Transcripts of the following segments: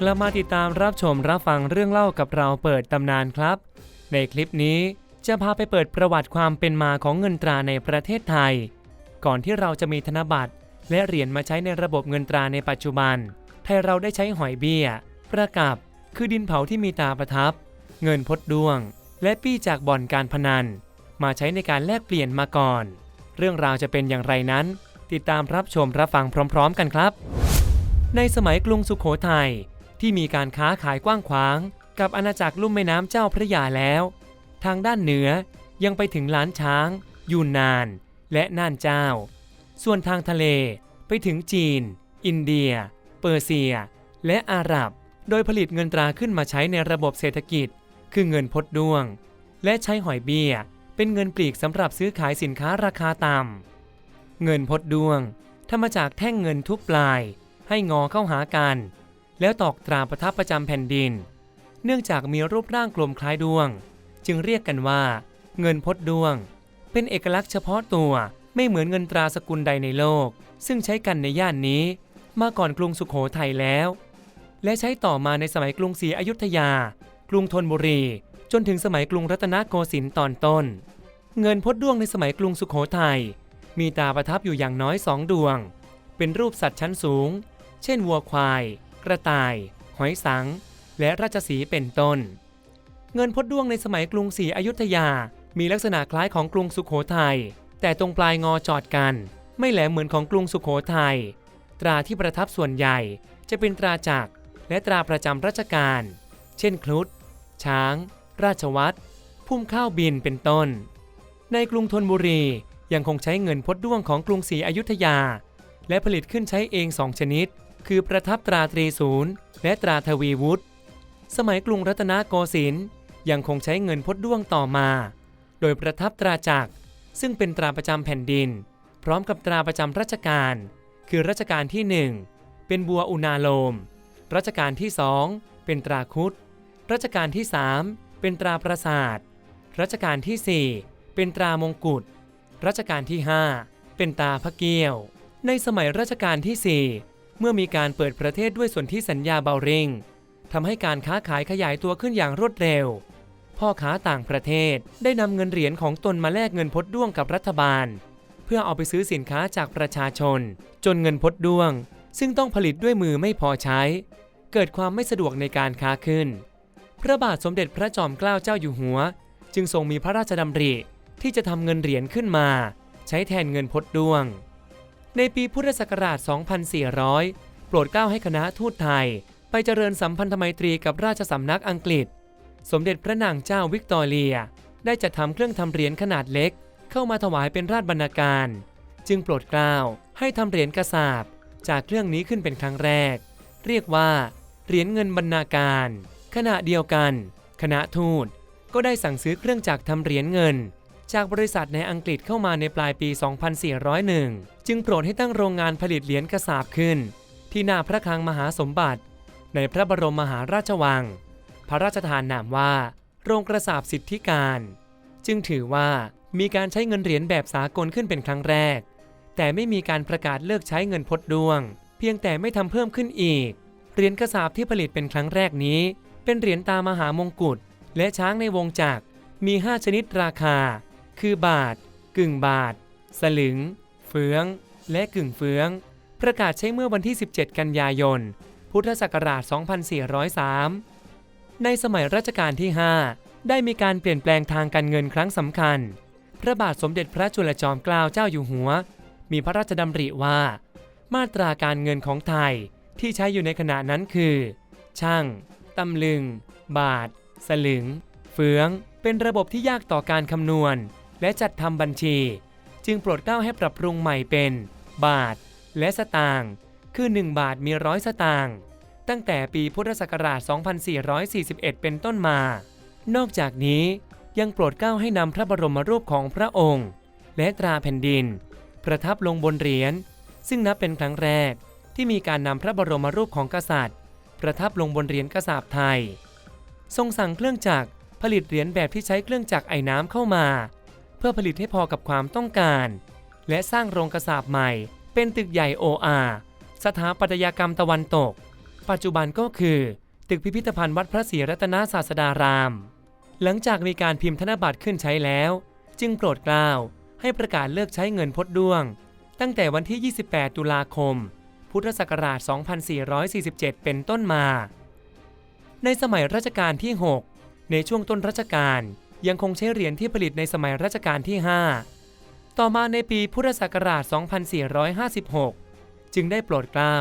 กลับมาติดตามรับชมรับฟังเรื่องเล่ากับเราเปิดตำนานครับ ในคลิปนี้จะพาไปเปิดประวัติความเป็นมาของเงินตราในประเทศไทย ก่อนที่เราจะมีธนบัตร และเหรียญมาใช้ในระบบเงินตราในปัจจุบัน ไทยเราได้ใช้หอยเบี้ย ประกับคือดินเผาที่มีตาประทับ เงินพดดวง และปี้จากบ่อนการพนัน มาใช้ในการแลกเปลี่ยนมาก่อน เรื่องราวจะเป็นอย่างไรนั้น ติดตามรับชมรับฟังพร้อม ๆ กันครับ ในสมัยกรุงสุขโขทัย ที่มีการค้าขายกว้างขวาง กับอาณาจักรลุ่มแม่น้ำเจ้าพระยาแล้ว ทางด้านเหนือยังไปถึงล้านช้าง ยูนนาน และน่านเจ้า ส่วนทางทะเลไปถึงจีน อินเดีย เปอร์เซีย และอาหรับ โดยผลิตเงินตราขึ้นมาใช้ในระบบเศรษฐกิจ คือเงินพดด้วง และใช้หอยเบี้ย เป็นเงินปลีกสำหรับซื้อขายสินค้าราคาต่ำเงินพดด้วงทำมาจากแท่งเงินทุกปลาย ให้งอเข้าหากัน แล้วตอกตราประทับประจำแผ่นดิน เนื่องจากมีรูปร่างกลมคล้ายดวง จึงเรียกกันว่า เงินพดดวง เป็นเอกลักษณ์เฉพาะตัวไม่เหมือนเงินตราสกุลใดในโลก ซึ่งใช้กันในย่านนี้ มาก่อนกรุงสุขโขทัยแล้ว และใช้ต่อมาในสมัยกรุงศรีอยุธยา กรุงธนบุรี จนถึงสมัยกรุงรัตนโกสินทร์ตอนต้น เงินพดดวงในสมัยกรุงสุขโขทัยมีตาประทับอยู่อย่างน้อยสองดวง เป็นรูปสัตว์ชั้นสูง เช่นวัวควาย กระต่าย หอยสัง และราชสีเป็นต้น เงินพดด้วงในสมัยกรุงศรีอยุธยา มีลักษณะคล้ายของกรุงสุขโขทัยแต่ตรงปลายงอจอดกัน ไม่แหลมเหมือนของกรุงสุขโขทัยตราที่ประทับส่วนใหญ่จะเป็นตราจักรและตราประจำราชการ เช่นครุฑช้าง ราชวัตรพุ่มข้าวบินเป็นต้น ในกรุงธนบุรียังคงใช้เงินพดด้วงของกรุงศรีอยุธยา และผลิตขึ้นใช้เองสองชนิด คือประทับตราตรีศูนย์และตราทวีวุฒิสมัยกรุงรัตนโกสินทร์ยังคงใช้เงินพดด้วงต่อมา โดยประทับตราจักร ซึ่งเป็นตราประจำแผ่นดิน พร้อมกับตราประจำรัชกาลคือรัชกาลที่ 1 เป็นบัวอุณาโลม รัชกาลที่ 2 เป็นตราคุดรัชกาลที่ 3 เป็นตราประสาท รัชกาลที่ 4 เป็นตรามงกุฎรัชกาลที่ 5 เป็นตราพระเกี้ยว ในสมัยรัชกาลที่ 4 เมื่อมีการเปิดประเทศด้วยส่วนที่สัญญาเบาริงทำให้การค้าขายขยายตัวขึ้นอย่างรวดเร็ว พ่อค้าต่างประเทศได้นำเงินเหรียญของตนมาแลกเงินพดด้วงกับรัฐบาล เพื่อเอาไปซื้อสินค้าจากประชาชน จนเงินพดด้วง ซึ่งต้องผลิตด้วยมือไม่พอใช้ เกิดความไม่สะดวกในการค้าขึ้น พระบาทสมเด็จพระจอมเกล้าเจ้าอยู่หัว จึงทรงมีพระราชดำริที่จะทำเงินเหรียญขึ้นมา ใช้แทนเงินพดด้วง ในปีพุทธศักราช 2400 โปรดเกล้าให้คณะทูตไทย ไปเจริญสัมพันธไมตรีกับราชสำนักอังกฤษ สมเด็จพระนางเจ้าวิกตอเรีย ได้จัดทำเครื่องทำเหรียญขนาดเล็ก เข้ามาถวายเป็นราชบรรณาการ จึงโปรดเกล้าให้ทำเหรียญกระสาบจากเครื่องนี้ขึ้นเป็นครั้งแรก เรียกว่าเหรียญเงินบรรณาการ ขณะเดียวกัน คณะทูตก็ได้สั่งซื้อเครื่องจักรทำเหรียญเงิน จากบริษัทในอังกฤษเข้ามาในปลายปี 2401 จึงโปรดให้ตั้งโรงงานผลิตเหรียญกระสาบขึ้น ที่หน้าพระคลังมหาสมบัติ ในพระบรมมหาราชวัง พระราชทานนามว่า โรงกระสาบสิทธิการ จึงถือว่ามีการใช้เงินเหรียญแบบสากลขึ้นเป็นครั้งแรก แต่ไม่มีการประกาศเลิกใช้เงินพดดวง เพียงแต่ไม่ทำเพิ่มขึ้นอีก เหรียญกระสาบที่ผลิตเป็นครั้งแรกนี้ เป็นเหรียญตามหามงกุฎและช้างในวงจักรมี 5 ชนิดราคา คือบาท กึ่งบาท สลึง เฟือง และกึ่งเฟือง ประกาศใช้เมื่อวันที่ 17 กันยายน พุทธศักราช 2403 ในสมัยรัชกาลที่ 5 ได้มีการเปลี่ยนแปลงทางการเงินครั้งสำคัญ พระบาทสมเด็จพระจุลจอมเกล้าเจ้าอยู่หัว มีพระราชดำริว่า มาตราการเงินของไทยที่ใช้อยู่ในขณะนั้นคือ ช่างตำลึง บาท สลึง เฟือง เป็นระบบที่ยากต่อการคำนวณ และจัดทำบัญชี จึงโปรดเกล้าให้ปรับปรุงใหม่เป็น บาท และสตางค์คือ 1 บาทมีร้อยสตางค์ตั้งแต่ปีพุทธศักราช 2441 เป็นต้นมา นอกจากนี้ยังโปรดเกล้าให้นำพระบรมรูปของพระองค์ และตราแผ่นดิน ประทับลงบนเหรียญซึ่งนับเป็นครั้งแรกที่มีการนำพระบรมรูปของกษัตริย์ ประทับลงบนเหรียญกระสาบไทย ทรงสั่งเครื่องจักรผลิตเหรียญแบบที่ใช้เครื่องจักรไอ้น้ำเข้ามา พื่อผลิตให้พอกับความต้องการ และสร้างโรงกระสาบใหม่ เป็นตึกใหญ่โออาสถาปัตยกรรมตะวันตก ปัจจุบันก็คือ ตึกพิพิธภัณฑ์วัดพระศรีรัตนศาสดาราม หลังจากมีการพิมพ์ธนบัตรขึ้นใช้แล้ว จึงโปรดกล้าวให้ประกาศเลิกใช้เงินพดด้วง ตั้งแต่วันที่ 28 ตุลาคม พุทธศักราช 2447 เป็นต้นมา ในสมัยรัชกาลที่ 6 ในช่วงต้นรัชกาล ยังคงใช้เหรียญที่ผลิตในสมัยรัชกาลที่ 5 ต่อมาในปีพุทธศักราช 2456 จึงได้โปรดเกล้า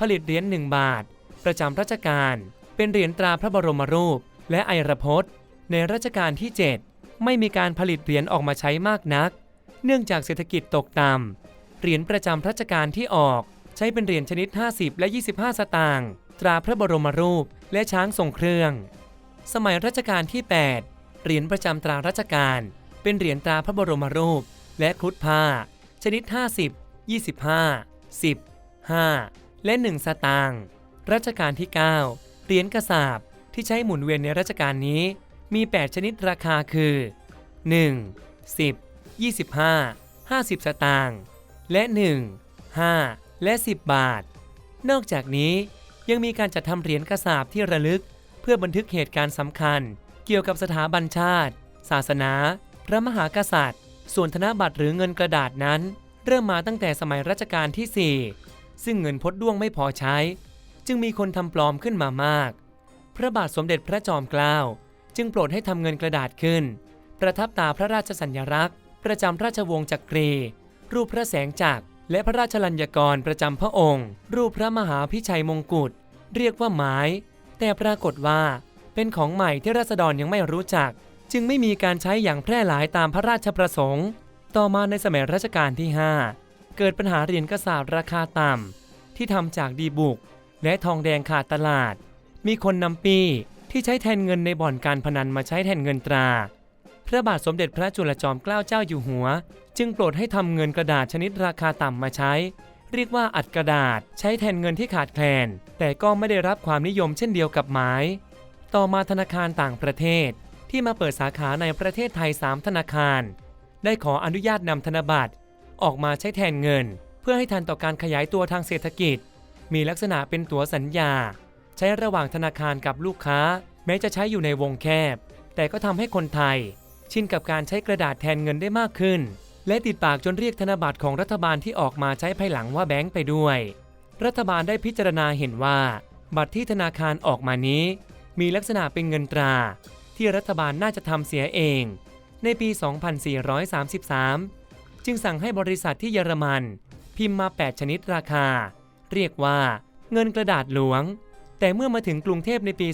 ผลิตเหรียญ1บาท ประจำรัชกาลเป็นเหรียญตราพระบรมรูป และไอรพจน์ ในรัชกาลที่ 7 ไม่มีการผลิตเหรียญออกมาใช้มากนัก เนื่องจากเศรษฐกิจตกต่ำเหรียญประจำรัชกาลที่ออก ใช้เป็นเหรียญชนิด 50 และ 25 สตางค์ตราพระบรมรูปและช้างทรงเครื่อง สมัยรัชกาลที่ 8 เหรียญประจำตรารัชกาลเป็นเหรียญตราพระบรมรูป และครุฑผ้า ชนิด 50 25 10 5 และ 1 สตางค์รัชกาลที่ 9 เหรียญกระสาบที่ใช้หมุนเวียนในรัชกาลนี้ มี 8 ชนิดราคาคือ 1 10 25 50 สตางค์และ 1 5 และ 10 บาท นอกจากนี้ยังมีการจัดทำเหรียญกระสาบที่ระลึก เพื่อบันทึกเหตุการณ์สำคัญ เกี่ยวกับสถาบันชาติ ศาสนา พระมหากษัตริย์ ส่วนธนบัตรหรือเงินกระดาษนั้น เริ่มมาตั้งแต่สมัยรัชกาลที่ 4 ซึ่งเงินพดด้วงไม่พอใช้ จึงมีคนทำปลอมขึ้นมามาก พระบาทสมเด็จพระจอมเกล้าจึงโปรดให้ทำเงินกระดาษขึ้น ประทับตาพระราชสัญลักษณ์ ประจำราชวงศ์จักรี รูปพระแสงจักร และพระราชลัญญกรประจำพระองค์ รูปพระมหาพิชัยมงกุฎเรียกว่าไม้ แต่ปรากฏว่า เป็นของใหม่ที่ราษฎรยังไม่รู้จัก จึงไม่มีการใช้อย่างแพร่หลายตามพระราชประสงค์ ต่อมาในสมัยรัชกาลที่ 5 เกิดปัญหาเหรียญกระสาบราคาต่ำที่ทำจากดีบุก และทองแดงขาดตลาด มีคนนำปีที่ใช้แทนเงินในบ่อนการพนันมาใช้แทนเงินตรา พระบาทสมเด็จพระจุลจอมเกล้าเจ้าอยู่หัว จึงโปรดให้ทำเงินกระดาษชนิดราคาต่ำมาใช้ เรียกว่าอัดกระดาษใช้แทนเงินที่ขาดแคลน แต่ก็ไม่ได้รับความนิยมเช่นเดียวกับไม้ ต่อมาธนาคารต่างประเทศ ที่มาเปิดสาขาในประเทศไทย 3 ธนาคาร ได้ขออนุญาตนำธนบัตร ออกมาใช้แทนเงิน เพื่อให้ทันต่อการขยายตัวทางเศรษฐกิจ มีลักษณะเป็นตั๋วสัญญา ใช้ระหว่างธนาคารกับลูกค้า แม้จะใช้อยู่ในวงแคบ แต่ก็ทำให้คนไทย ชินกับการใช้กระดาษแทนเงินได้มากขึ้น และติดปากจนเรียกธนบัตรของรัฐบาลที่ออกมาใช้ภายหลังว่าแบงค์ไปด้วย รัฐบาลได้พิจารณาเห็นว่า บัตรที่ธนาคารออกมานี้ มีลักษณะเป็นเงินตรา ที่รัฐบาลน่าจะทำเสียเอง ในปี 2433 จึงสั่งให้บริษัทที่เยอรมัน พิมพ์มา 8 ชนิดราคา เรียกว่าเงินกระดาษหลวง แต่เมื่อมาถึงกรุงเทพในปี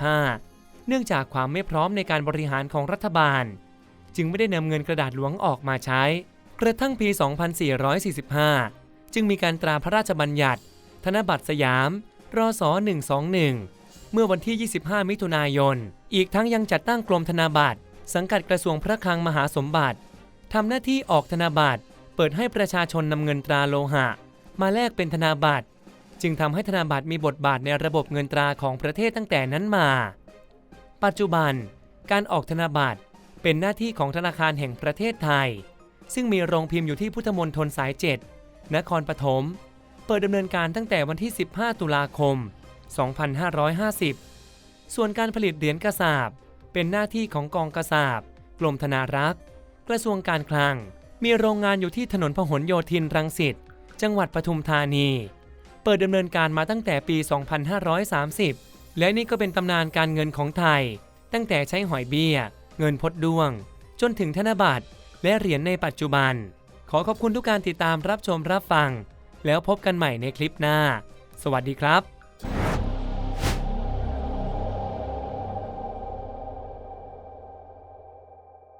2435 เนื่องจากความไม่พร้อมในการบริหารของรัฐบาล จึงไม่ได้นำเงินกระดาษหลวงออกมาใช้ กระทั่งปี 2445 จึงมีการตราพระราชบัญญัติ ธนบัตรสยามรศ121 เมื่อวันที่ 25 มิถุนายน อีกทั้งยังจัดตั้งกรมธนาบัตรสังกัดกระทรวงพระคลังมหาสมบัติทำหน้าที่ออกธนาบัตรเปิดให้ประชาชนนำเงินตราโลหะ มาแลกเป็นธนาบัตรจึงทำให้ธนาบัตรมีบทบาทในระบบเงินตราของประเทศตั้งแต่นั้นมา ปัจจุบัน การออกธนาบัตรเป็นหน้าที่ของธนาคารแห่งประเทศไทย ซึ่งมีโรงพิมพ์อยู่ที่พุทธมณฑลสาย 7 นครปฐม เปิดดำเนินการตั้งแต่วันที่ 15 ตุลาคม 2550 ส่วนการผลิตเหรียญกระสาบเป็นหน้าที่ของกองกระสาบกรมธนารักษ์กระทรวงการคลัง มีโรงงานอยู่ที่ถนนพหลโยธินรังสิตจังหวัดปทุมธานี เปิดดำเนินการมาตั้งแต่ปี 2530 และนี่ก็เป็นตำนานการเงินของไทย ตั้งแต่ใช้หอยเบี้ย เงินพดดวง จนถึงธนบัตรและเหรียญในปัจจุบัน ขอขอบคุณทุกการติดตามรับชมรับฟัง แล้วพบกันใหม่ในคลิปหน้า สวัสดีครับ